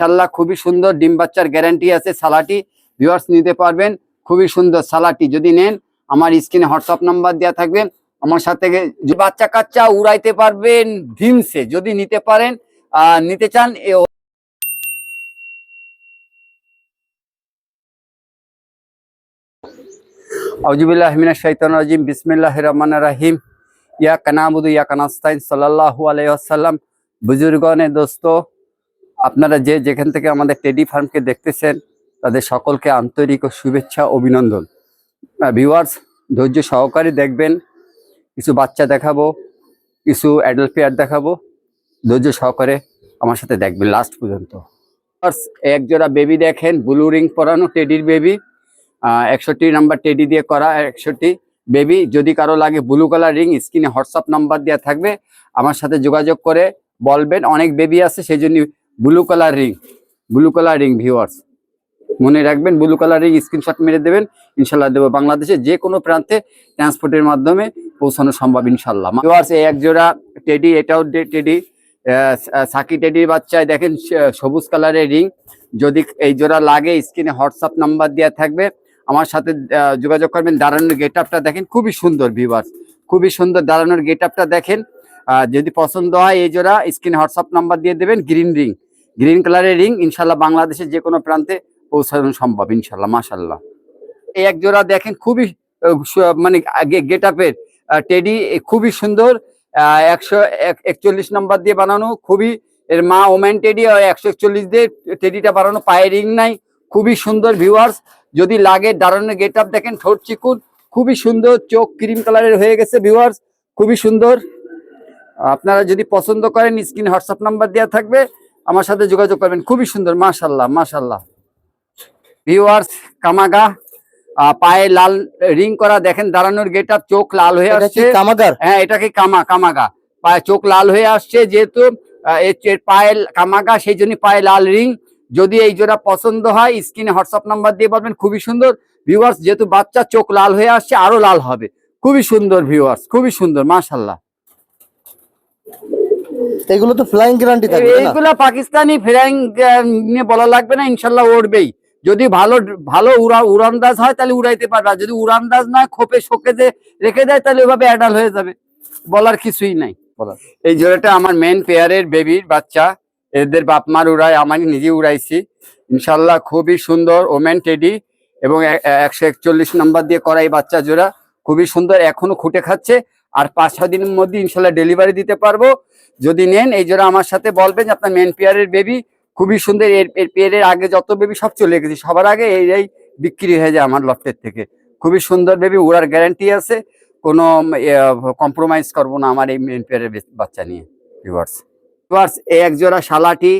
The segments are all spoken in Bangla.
ইনশাল্লাহ খুবই সুন্দর ডিম বাচ্চার গ্যারান্টি আছে, সালাটি ভিউয়ার্স নিতে পারবেন, খুবই সুন্দর সালাটি, যদি নেন আমার স্ক্রিনে হোয়াটসঅ্যাপ নাম্বার দেওয়া থাকবে, আমার সাথে বাচ্চা কাচ্চা উড়াইতে পারবেন, ভিমসে যদি নিতে পারেন নিতে চান, এ আউজুবিল্লাহ শাইতানির রাজিম, বিসমিল্লাহির রহমানির রহিম। ইয়া কানাবুদু ইয়া কানাস্তাইন ওয়াসাল্লাম। বুজুর্গনে দোস্ত আপনারা যে যেখান থেকে আমাদের টেডি ফার্মকে দেখতেছেন তাদের সকলকে আন্তরিক ও শুভেচ্ছা অভিনন্দন। ভিউয়ার্স ধৈর্য সহকারে দেখবেন কিছু বাচ্চা দেখাবো কিছু অ্যাডাল্ট পেয়ার দেখাবো ধৈর্য সহকারে আমার সাথে দেখবেন লাস্ট পর্যন্ত। Viewers, এক জোড়া বেবি দেখেন ব্লু রিং পরানো টেডির বেবি একষট্টি নাম্বার টেডি দিয়ে করা একষট্টি বেবি যদি কারও লাগে ব্লু কালার রিং স্ক্রিনে হোয়াটসঅ্যাপ নাম্বার দেওয়া থাকবে আমার সাথে যোগাযোগ করে বলবেন। অনেক বেবি আছে সেই জন্য blue colour ring blue colour ring viewers মনে রাখবেন ব্লু কালার রিং স্ক্রিনশট মেরে দেবেন, ইনশাল্লাহ দেবো বাংলাদেশে যে কোনো প্রান্তে ট্রান্সপোর্টের মাধ্যমে পৌঁছানো সম্ভব, ইনশাল্লাহ। ভিউয়ার্স এই এক জোড়া টেডি এটাও টেডি সাকি টেডির বাচ্চায় দেখেন সবুজ কালারের রিং যদি এই জোড়া লাগে স্ক্রিনে হোয়াটসঅ্যাপ নাম্বার দেওয়া থাকবে। আমার সাথে যোগাযোগ করবেন, দাঁড়ানোর গেট আপটা দেখেন, খুবই সুন্দর ভিউয়ার্স খুবই সুন্দর দাঁড়ানোর গেট আপটা দেখেন যদি পছন্দ হয় এই জোড়া স্ক্রিনে হোয়াটসঅ্যাপ নাম্বার দিয়ে দেবেন গ্রিন রিং গ্রিন কালারের রিং ইনশাল্লাহ বাংলাদেশের যে কোনো প্রান্তে পৌঁছানো সম্ভব, ইনশাল্লাহ, মাশাল্লাহ। এই এক জোড়া দেখেন, খুবই মানে গেট আপের টেডি খুবই সুন্দর একশো এক- একচল্লিশ নাম্বার দিয়ে বানানো, খুবই, এর মা ওম্যান টেডি একশো একচল্লিশ দিয়ে টেডিটা বানানো, পায়ে রিং নাই, খুবই সুন্দর ভিউয়ার্স যদি লাগে দাঁড়ানো গেট আপ দেখেন ঠোঁট চিকুন, খুবই সুন্দর, চোখ ক্রিম কালারের হয়ে গেছে ভিউয়ার্স খুবই সুন্দর। আপনারা যদি পছন্দ করেন, স্ক্রিন হোয়াটসঅ্যাপ নাম্বার দেওয়া থাকবে আমার সাথে যোগাযোগ করবেন। খুবই সুন্দর মাশাল্লাহ মাশাল্লাহ ভিউয়ার্স কামাগা পায়ে লাল রিং করা দেখেন দাঁড়ানোর গেট চোখ লাল হয়ে আসছে। কামাগার? হ্যাঁ এটাকে কামা কামাগা। পায়ে চোখ লাল হয়ে আসছে যেহেতু পায়ে কামাগা সেই জন্য পায়ে লাল রিং। যদি এই জোড়া পছন্দ হয় স্ক্রিনে হোয়াটসঅ্যাপ নাম্বার দিয়ে বলবেন খুবই সুন্দর। ভিউয়ার্স যেহেতু বাচ্চা চোখ লাল হয়ে আসছে আরও লাল হবে। খুবই সুন্দর ভিউয়ার্স খুবই সুন্দর মাশাল্লাহ এগুলো তো ফ্লাইং গ্যারান্টি থাকবে না? এইগুলা পাকিস্তানি ফ্লাইং নিয়ে বলা লাগবে না ইনশাল্লাহ উড়বেই। যদি ভালো ভালো উড়া উড়ান্দাজ হয় তাহলে উড়াইতে পারবে। যদি উড়ান্দাজ নয় খোপে শোকে যে রেখে দেয় তাহলে ওইভাবে অ্যাডাল হয়ে যাবে। বলার কিছুই নাই। এই জোড়াটা আমার মেন পেয়ারের বেবির বাচ্চা। এদের বাপ মার উড়ায় আমি নিজে উড়াইছি। ইনশাল্লাহ খুবই সুন্দর ওমেন টেডি এবং একশো একচল্লিশ নাম্বার দিয়ে করা এই বাচ্চা জোড়া। খুবই সুন্দর এখনও খুঁটে খাচ্ছে। আর পাঁচ, ছয় দিনের মধ্যে ইনশাল্লাহ ডেলিভারি দিতে পারব। যদি নেন, এই জোড়া আমার সাথে বলবেন যে আপনার মেন পেয়ারের বেবি খুবই সুন্দর, এর এর পেয়ারের আগে যত বেবি সব চলে গেছে, সবার আগে এই এই বিক্রি হয়ে যায় আমার লফটের থেকে। খুবই সুন্দর বেবি ওড়ার গ্যারান্টি আছে। কোনো কম্প্রোমাইজ করব না আমার এই মেন পেয়ারের বাচ্চা নিয়ে ভিউয়ার্স ভিউয়ার্স এই এক জোড়া শালাটি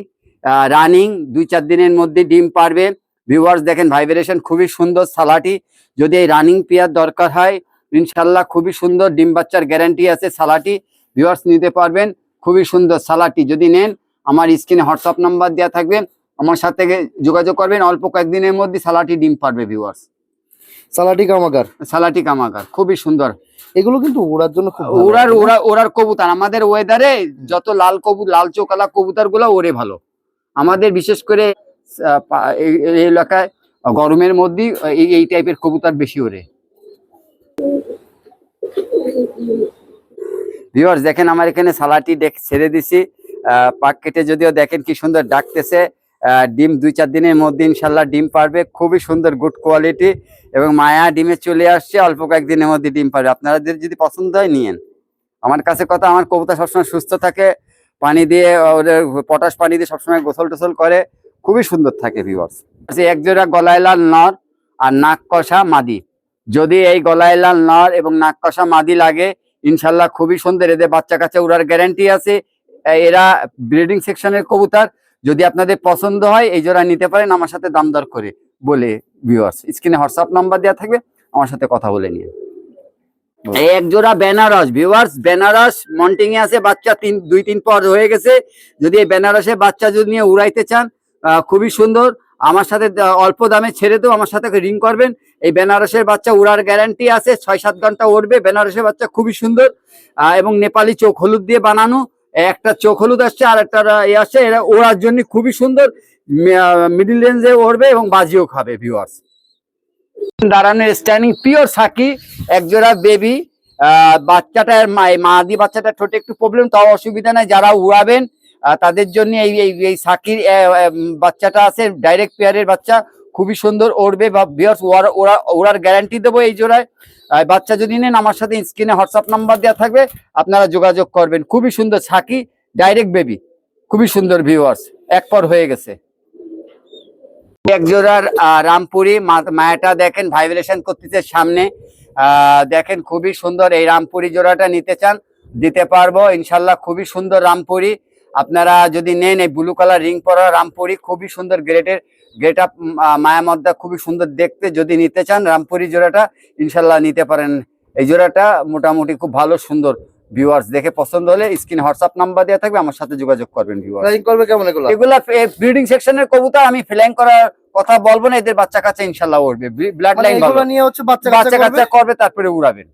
রানিং দুই, চার দিনের মধ্যে ডিম পারবে। ভিউয়ার্স দেখেন ভাইব্রেশন খুবই সুন্দর সালাটি যদি এই রানিং পেয়ার দরকার হয় ইনশাল্লাহ খুবই সুন্দর ডিম বাচ্চার গ্যারান্টি আছে সালাটি ভিউয়ার্স নিতে পারবেন। খুবই সুন্দর সালাটি যদি নেন আমার স্ক্রিনে হোয়াটসঅ্যাপ নাম্বার দেওয়া থাকবে আমার সাথে যোগাযোগ করবেন অল্প কয়েকদিনের মধ্যে সালাটি ডিম পারবে ভিউয়ার্স সালাটি কামাগার? সালাটি কামাকার খুবই সুন্দর। এগুলো কিন্তু ওড়ার জন্য তাই ওরা ওরার কবুতর আমাদের ওয়েদারে যত লাল কবু লাল চোকালা কবুতরগুলো ওরে ভালো। আমাদের বিশেষ করে এই- এলাকায় গরমের মধ্যে এই এই টাইপের কবুতর বেশি ওরে ভিউয়ার্স দেখেন আমার এখানে সালাটি ছেড়ে দিছি। পাক কেটে যদিও দেখেন কি সুন্দর ডাকতেছে। ডিম দুই চার দিনের মধ্যে ইনশাল্লাহ ডিম পারবে। খুবই সুন্দর গুড কোয়ালিটি এবং মায়া ডিমে চলে আসছে। অল্প কয়েকদিনের মধ্যে ডিম পারবে। আপনারা যদি পছন্দ হয়, নিয়েন। আমার কাছে কথা, আমার কবুতর সবসময় সুস্থ থাকে। পানি দিয়ে, ওদের পটাশ পানি দিয়ে সবসময় গোসল টোসল করে। খুবই সুন্দর থাকে ভিউয়ার্স এক জোড়া গলায় লাল নর আর নাক কষা মাদি। যদি এই গলায় লাল নর এবং নাক কষা মাদি লাগে ইনশাল্লাহ খুবই সুন্দর। এদের বাচ্চা কাচ্চা উড়ার গ্যারান্টি আছে। এরা ব্রিডিং সেকশনের কবুতর। যদি আপনাদের পছন্দ হয় এই জোড়া নিতে পারেন আমার সাথে দাম দর করে বলে ভিউয়ার্স স্ক্রিনে হোয়াটসঅ্যাপ নাম্বার দেওয়া থাকবে আমার সাথে কথা বলে নিয়ে এই এক জোড়া বেনারস ভিউয়ার্স বেনারস মন্টিং এ আছে বাচ্চা তিন দুই তিন পর হয়ে গেছে। যদি এই বেনারসে বাচ্চা যদি নিয়ে উড়াইতে চান খুবই সুন্দর। আমার সাথে অল্প দামে ছেড়ে দেবো আমার সাথে রিং করবেন। এই বেনারসের বাচ্চা উড়ার গ্যারান্টি আছে, ছয় সাত ঘণ্টা উড়বে। বেনারসের বাচ্চা খুবই সুন্দর এবং নেপালি চোখ হলুদ দিয়ে বানানো। একটা চোখ হলুদ আসছে, আর একটা এ আসছে, এরা ওড়ার জন্য খুবই সুন্দর। মিডিল রেঞ্জে ওড়বে এবং বাজিও খাবে ভিউয়ার্স দাঁড়ানোর স্ট্যান্ডিং পিওর সাকি, একজোড়া বেবি বাচ্চাটার মা- মাদি বাচ্চাটা ঠোঁটে একটু প্রবলেম তাও অসুবিধা নাই। যারা উড়াবেন তাদের জন্য এই এই সাকির বাচ্চাটা আছে ডাইরেক্ট পেয়ারের বাচ্চা। খুবই সুন্দর ওড়বে, বা ভিউয়ার্স ওরা ওরা ওড়ার গ্যারান্টি দেবো এই জোড়ায়। বাচ্চা যদি নেন, আমার সাথে স্ক্রিনে হোয়াটসঅ্যাপ নাম্বার দেওয়া থাকবে, আপনারা যোগাযোগ করবেন। খুবই সুন্দর সাকি ডাইরেক্ট বেবি খুবই সুন্দর ভিউয়ার্স এক পর হয়ে গেছে। এক জোড়ার রামপুরি মায়াটা দেখেন ভাইব্রেশন করতেছে সামনে। দেখেন, খুবই সুন্দর এই রামপুরি জোড়াটা নিতে চান, দিতে পারব। ইনশাল্লাহ খুবই সুন্দর রামপুরি। আপনারা যদি নেন এই ব্লু কালার রিং পরা রামপুরি খুবই সুন্দর গ্রেটের গ্রেট আপ মায়া মদ্দা খুবই সুন্দর দেখতে যদি নিতে চান রামপুরি জোড়াটা ইনশাল্লাহ নিতে পারেন। এই জোড়াটা মোটামুটি খুব ভালো সুন্দর ভিউয়ার্স দেখে পছন্দ হলে স্ক্রিন হোয়াটসঅ্যাপ নাম্বার দেওয়া থাকবে আমার সাথে যোগাযোগ করবেন ভিউয়ার্স ফ্লাইং করবে কেমন এগুলো? এগুলা ব্রিডিং সেকশনের কবুতর আমি ফ্ল্যাং করার কথা বলব না এদের বাচ্চা কাচ্চা ইনশাল্লাহ উঠবে ব্লাড মানে লাইন এগুলো নিয়ে হচ্ছে বাচ্চা বাচ্চা কাচ্চা কাচ্চা করবে তারপরে উড়াবেন।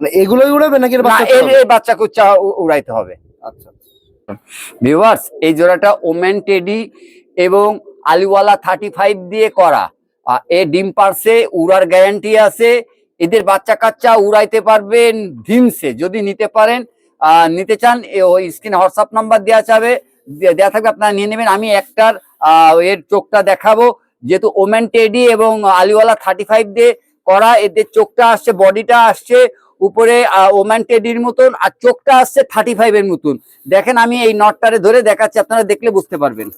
মানে এগুলোই উড়াবে নাকি না বাচ্চা এর উড়াবে? বাচ্চাকে উচ্চা উড়াইতে হবে। আচ্ছা। ভিউয়ার্স এই জোড়াটা ওমেন টেডি এবং আলিওয়ালা থার্টি ফাইভ দিয়ে করা। এ ডিম পারসে উড়ার গ্যারান্টি আছে। এদের বাচ্চা কাচ্চা উড়াইতে পারবেন ধিমসে যদি নিতে পারেন নিতে চান ওই স্ক্রিনে হোয়াটসঅ্যাপ নাম্বার দেওয়া যাবে। দেওয়া থাকবে, আপনারা নিয়ে নেবেন। আমি একটার এর চোখটা দেখাবো। যেহেতু ওমেন টেডি এবং আলিওয়ালা থার্টি ফাইভ দিয়ে করা, এদের চোখটা আসছে বডিটা আসছে। উপরে ওম্যান টেডির মতন, আর চোখটা আসছে থার্টি ফাইভ এর মতন। দেখেন আমি এই নটটারে ধরে দেখাচ্ছি, আপনারা দেখলে বুঝতে পারবেন।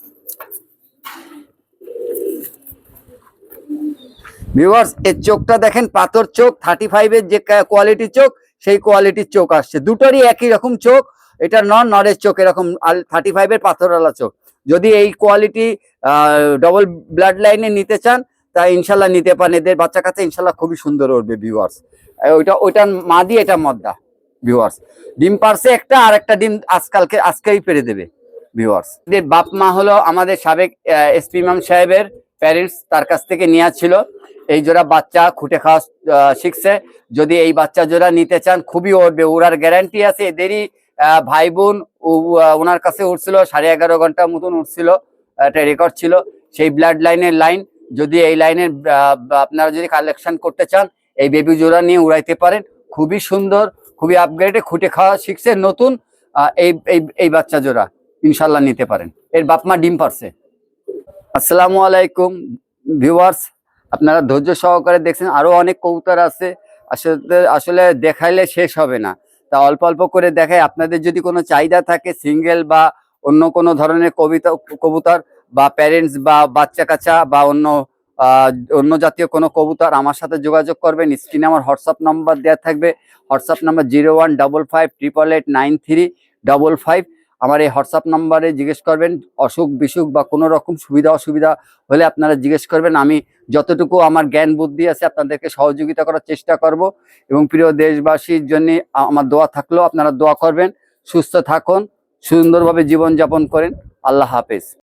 ভিউয়ার্স এর চোখটা দেখেন, পাথর চোখ থার্টি ফাইভ এর যে কোয়ালিটির চোখ, সেই কোয়ালিটির চোখ আসছে। দুটোরই একই রকম চোখ, এটা নন নরের চোখ, এরকম থার্টি ফাইভ এর পাথরওয়ালা চোখ। যদি এই কোয়ালিটি ডবল ব্লাড লাইনে নিতে চান, তা ইনশাল্লাহ নিতে পারেন। এদের বাচ্চা কাছে ইনশাল্লাহ খুবই সুন্দর উঠবে ভিউয়ার্স ওইটা, ওইটার মা দিয়ে এটা মদ্দা ভিউয়ার্স ডিম পারছে একটা, আর একটা ডিম আজকালকে, আজকেই পেরে দেবে ভিউয়ার্স বাপ মা হলো আমাদের সাবেক এসপি ইমাম সাহেবের প্যারেন্টস তার কাছ থেকে নেওয়া ছিল। এই জোড়া বাচ্চা খুঁটে খাওয়া শিখছে। যদি এই বাচ্চা জোড়া নিতে চান, খুবই উঠবে ওরার গ্যারান্টি আছে, এদেরই ভাই বোন ওনার কাছে উঠছিল সাড়ে এগারো ঘণ্টা মতন উঠছিল একটা রেকর্ড ছিল। সেই ব্লাড লাইনের লাইন যদি এই লাইনের আপনারা যদি কালেকশন করতে চান এই বেবি জোড়া নিয়ে উড়াইতে পারেন। খুবই সুন্দর, খুবই আপগ্রেডে খুঁটে খাওয়া শিখছে নতুন এই এই বাচ্চা জোড়া ইনশাল্লাহ নিতে পারেন। এর বাপমা ডিম পারছে। আসসালামু আলাইকুম ভিউয়ার্স আপনারা ধৈর্য সহকারে দেখছেন আরও অনেক কবুতর আছে। আসলে আসলে দেখাইলে শেষ হবে না। তা অল্প অল্প করে দেখাই, আপনাদের যদি কোনো চাহিদা থাকে সিঙ্গেল বা অন্য কোনো ধরনের কবিতা, কবুতর বা প্যারেন্টস বা বাচ্চা কাচ্চা বা অন্য অন্য জাতীয় কোনো কবুতর আমার সাথে যোগাযোগ করবেন। স্ক্রিনে আমার হোয়াটসঅ্যাপ নাম্বার দেওয়া থাকবে। WhatsApp number zero one double five triple eight nine three double five. আমার এই হোয়াটসঅ্যাপ নাম্বারে জিজ্ঞেস করবেন, অসুখ বিসুখ বা কোনো রকম সুবিধা অসুবিধা হলে আপনারা জিজ্ঞেস করবেন। আমি যতটুকু আমার জ্ঞান বুদ্ধি আছে আপনাদেরকে সহযোগিতা করার চেষ্টা করব। এবং প্রিয় দেশবাসীর জন্য আমার দোয়া থাকলেও আপনারা দোয়া করবেন। সুস্থ থাকুন, সুন্দরভাবে জীবনযাপন করেন। আল্লাহ হাফেজ।